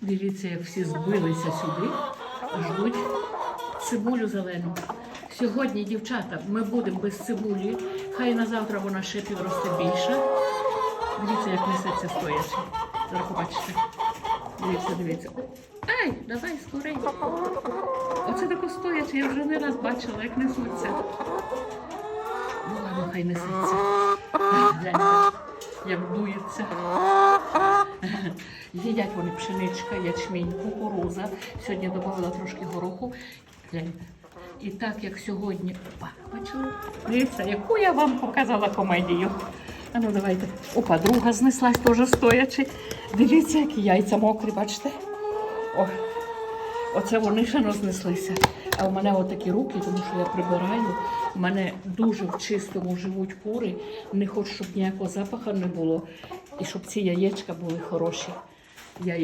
Дивіться, як всі збилися сюди, ждуть цибулю зелену. Сьогодні, дівчата, ми будемо без цибулі. Хай на завтра вона ще підросте більше. Дивіться, як несеться стоячи. Зараз побачите. Дивіться, дивіться. Ай, давай скоренько. Оце тако стоячи, я вже не раз бачила, як несуться. Ну ладно, хай несеться. Гляньте, як дується. Їдять вони пшеничка, ячмінь, кукуруза. Сьогодні додала трошки гороху. І так як сьогодні. Опа, бачили? Дивіться, яку я вам показала комедію. А ну давайте. Опа, друга знеслась теж стоячи. Дивіться, які яйця мокрі, бачите? О, оце вони ще рознеслися. А у мене отакі руки, тому що я прибираю. У мене дуже в чистому живуть кури. Не хочу, щоб ніякого запаху не було. І щоб ці яєчка були хороші. Я